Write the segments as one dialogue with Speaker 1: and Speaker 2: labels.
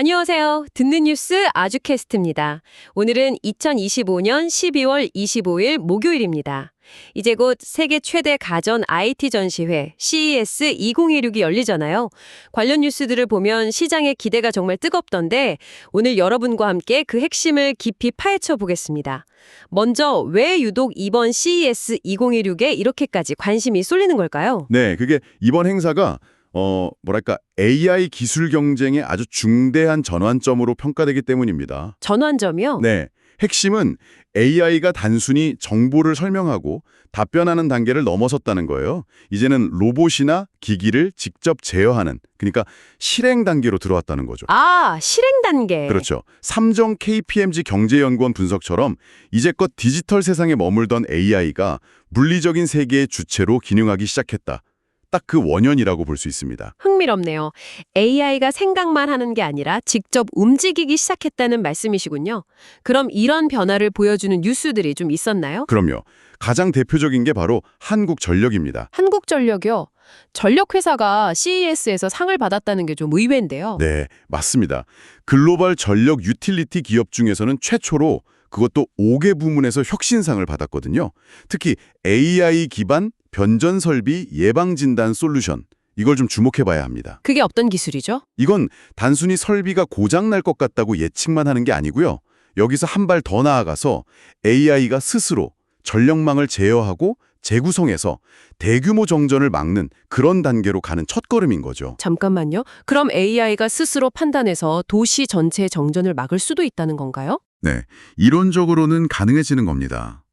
Speaker 1: 안녕하세요. 듣는 뉴스 아주캐스트입니다. 오늘은 2025년 12월 25일 목요일입니다. 이제 곧 세계 최대 가전 IT 전시회 CES 2016이 열리잖아요. 관련 뉴스들을 보면 시장의 기대가 정말 뜨겁던데 오늘 여러분과 함께 그 핵심을 깊이 파헤쳐 보겠습니다. 먼저 왜 유독 이번 CES 2016에 이렇게까지 관심이 쏠리는 걸까요?
Speaker 2: 네, 그게 이번 행사가 어, 뭐랄까 AI 기술 경쟁의 아주 중대한 전환점으로 평가되기 때문입니다.
Speaker 1: 전환점이요?
Speaker 2: 네. 핵심은 AI가 단순히 정보를 설명하고 답변하는 단계를 넘어섰다는 거예요. 이제는 로봇이나 기기를 직접 제어하는, 그러니까 실행 단계로 들어왔다는 거죠.
Speaker 1: 아, 실행 단계.
Speaker 2: 그렇죠. 삼정 KPMG 경제연구원 분석처럼 이제껏 디지털 세상에 머물던 AI가 물리적인 세계의 주체로 기능하기 시작했다. 딱 그 원현이라고 볼 수 있습니다.
Speaker 1: 흥미롭네요. AI가 생각만 하는 게 아니라 직접 움직이기 시작했다는 말씀이시군요. 그럼 이런 변화를 보여주는 뉴스들이 좀 있었나요?
Speaker 2: 그럼요. 가장 대표적인 게 바로 한국전력입니다.
Speaker 1: 한국전력이요. 전력회사가 CES에서 상을 받았다는 게 좀 의외인데요.
Speaker 2: 네, 맞습니다. 글로벌 전력 유틸리티 기업 중에서는 최초로 그것도 5개 부문에서 혁신상을 받았거든요. 특히 AI 기반 변전 설비 예방 진단 솔루션 이걸 좀 주목해 봐야 합니다.
Speaker 1: 그게 어떤 기술이죠?
Speaker 2: 이건 단순히 설비가 고장 날 것 같다고 예측만 하는 게 아니고요. 여기서 한 발 더 나아가서 AI가 스스로 전력망을 제어하고 재구성해서 대규모 정전을 막는 그런 단계로 가는 첫걸음인 거죠.
Speaker 1: 잠깐만요. 그럼 AI가 스스로 판단해서 도시 전체의 정전을 막을 수도 있다는 건가요?
Speaker 2: 네, 이론적으로는 가능해지는 겁니다.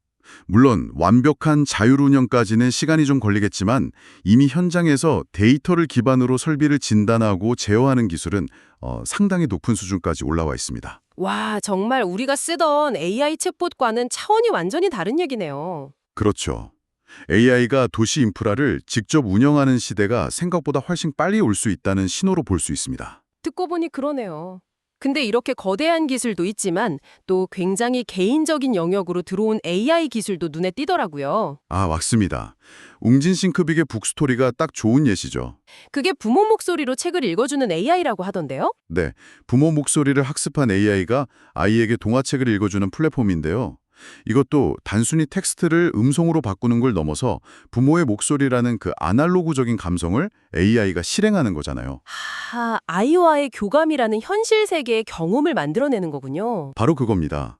Speaker 2: 물론 완벽한 자율운영까지는 시간이 좀 걸리겠지만 이미 현장에서 데이터를 기반으로 설비를 진단하고 제어하는 기술은 어, 상당히 높은 수준까지 올라와 있습니다.
Speaker 1: 와, 정말 우리가 쓰던 AI 챗봇과는 차원이 완전히 다른 얘기네요.
Speaker 2: 그렇죠. AI가 도시 인프라를 직접 운영하는 시대가 생각보다 훨씬 빨리 올 수 있다는 신호로 볼 수 있습니다.
Speaker 1: 듣고 보니 그러네요. 근데 이렇게 거대한 기술도 있지만 또 굉장히 개인적인 영역으로 들어온 AI 기술도 눈에 띄더라고요.
Speaker 2: 아, 맞습니다. 웅진 싱크빅의 북스토리가 딱 좋은 예시죠.
Speaker 1: 그게 부모 목소리로 책을 읽어주는 AI라고 하던데요?
Speaker 2: 네, 부모 목소리를 학습한 AI가 아이에게 동화책을 읽어주는 플랫폼인데요. 이것도 단순히 텍스트를 음성으로 바꾸는 걸 넘어서 부모의 목소리라는 그 아날로그적인 감성을 AI가 실행하는 거잖아요.
Speaker 1: 하, 아이와의 교감이라는 현실 세계의 경험을 만들어내는 거군요.
Speaker 2: 바로 그겁니다.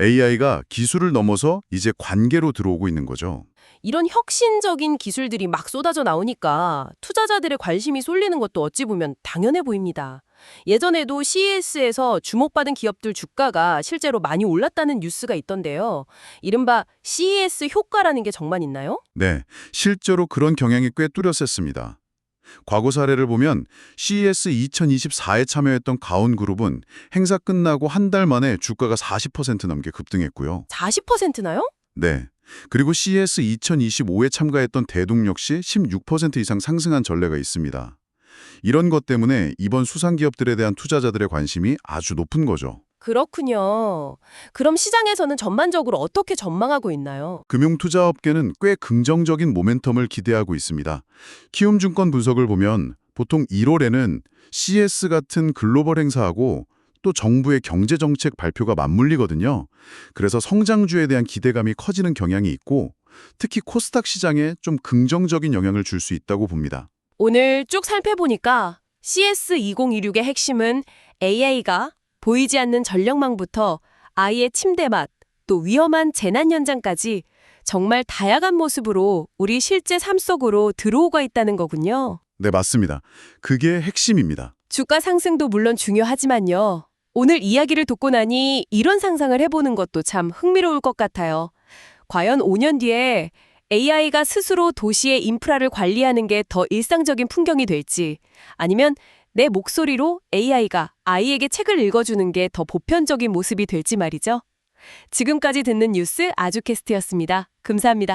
Speaker 2: AI가 기술을 넘어서 이제 관계로 들어오고 있는 거죠.
Speaker 1: 이런 혁신적인 기술들이 막 쏟아져 나오니까 투자자들의 관심이 쏠리는 것도 어찌 보면 당연해 보입니다. 예전에도 CES에서 주목받은 기업들 주가가 실제로 많이 올랐다는 뉴스가 있던데요. 이른바 CES 효과라는 게 정말 있나요?
Speaker 2: 네, 실제로 그런 경향이 꽤 뚜렷했습니다. 과거 사례를 보면 CES 2024에 참여했던 가온그룹은 행사 끝나고 한 달 만에 주가가 40% 넘게 급등했고요.
Speaker 1: 40%나요?
Speaker 2: 네. 그리고 CES 2025에 참가했던 대동 역시 16% 이상 상승한 전례가 있습니다. 이런 것 때문에 이번 수상 기업들에 대한 투자자들의 관심이 아주 높은 거죠.
Speaker 1: 그렇군요. 그럼 시장에서는 전반적으로 어떻게 전망하고 있나요?
Speaker 2: 금융투자업계는 꽤 긍정적인 모멘텀을 기대하고 있습니다. 키움증권 분석을 보면 보통 1월에는 CS 같은 글로벌 행사하고 또 정부의 경제정책 발표가 맞물리거든요. 그래서 성장주에 대한 기대감이 커지는 경향이 있고 특히 코스닥 시장에 좀 긍정적인 영향을 줄 수 있다고 봅니다.
Speaker 1: 오늘 쭉 살펴보니까 CS2026의 핵심은 AI가 보이지 않는 전력망부터 아이의 침대 맛, 또 위험한 재난 현장까지 정말 다양한 모습으로 우리 실제 삶 속으로 들어오고 있다는 거군요.
Speaker 2: 네, 맞습니다. 그게 핵심입니다.
Speaker 1: 주가 상승도 물론 중요하지만요. 오늘 이야기를 듣고 나니 이런 상상을 해보는 것도 참 흥미로울 것 같아요. 과연 5년 뒤에 AI가 스스로 도시의 인프라를 관리하는 게 더 일상적인 풍경이 될지, 아니면 내 목소리로 AI가 아이에게 책을 읽어주는 게 더 보편적인 모습이 될지 말이죠. 지금까지 듣는 뉴스 아주캐스트였습니다. 감사합니다.